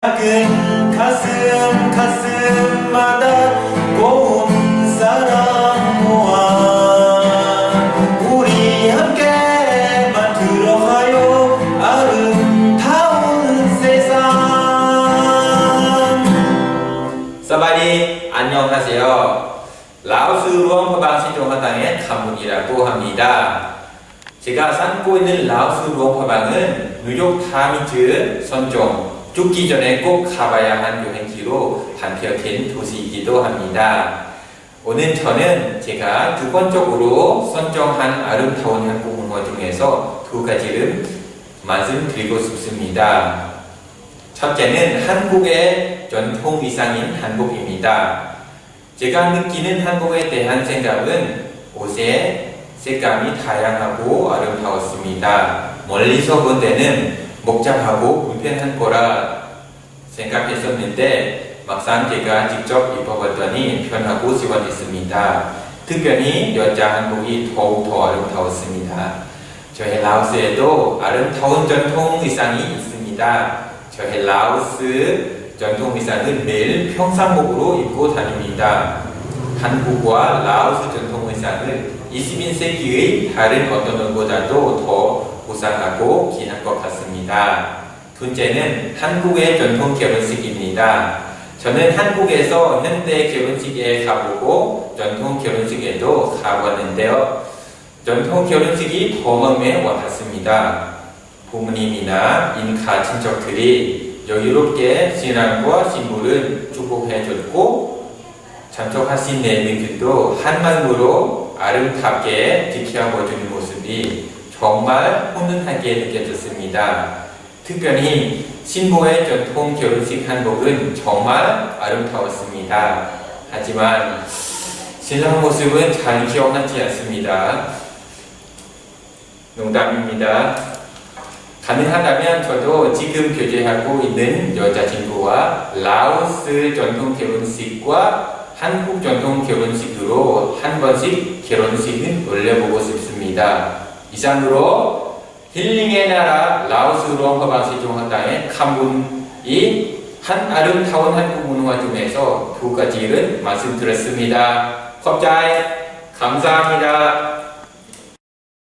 작은 가슴 가슴마다 고운 사랑 모아. 우리 함께 만들어 가요 아름다운 세상. 사바리 안녕하세요. 라오스 루엉파방시종화당의 가문이라고 합니다. 제가 살고 있는 라오스 루엉파방은 뉴욕 타미즈 선종 죽기 전에 꼭 가봐야 한 여행지로 단표된 도시이기도 합니다. 오늘 저는 제가 두 번째로 선정한 아름다운 한국 문화 중에서 두 가지를 말씀드리고 싶습니다. 첫째는 한국의 전통 의상인 한복입니다. 제가 느끼는 한복에 대한 생각은 옷의 색감이 다양하고 아름다웠습니다. 멀리서 본 때는 복잡하고 불편한 거라 생각했었는데 막상 제가 직접 입어봤더니 편하고 시원했습니다. 특별히 여자 한복이 더욱 더 아름다웠습니다. 저희 라오스에도 아름다운 전통 의상이 있습니다. 저희 라오스 전통 의상은 매일 평상복으로 입고 다닙니다. 한국과 라오스 전통 의상은 21세기의 다른 어떤 것보다도 더 우상하고 귀한 것 같습니다. 둘째는 한국의 전통 결혼식입니다. 저는 한국에서 현대 결혼식에 가보고 전통 결혼식에도 가봤는데요. 전통 결혼식이 더 마음에 와닿습니다. 부모님이나 인가 친척들이 여유롭게 신랑과 신부를 축복해줬고 참석하신 내민들도 한마음으로 아름답게 지켜보주는 모습이 정말 훈훈하게 느껴졌습니다. 특별히 신부의 전통 결혼식 한복은 정말 아름다웠습니다. 하지만 신랑 모습은 잘 기억나지 않습니다. 농담입니다. 가능하다면 저도 지금 교제하고 있는 여자친구와 라오스 전통 결혼식과 한국 전통 결혼식으로 한 번씩 결혼식은 올려보고 싶습니다. 이상으로 힐링의 나라 라오스로 허방시 종학당의 칸분이 한 아름다운 한국 문화 중에서 두 가지를 말씀드렸습니다. 컵자이 감사합니다.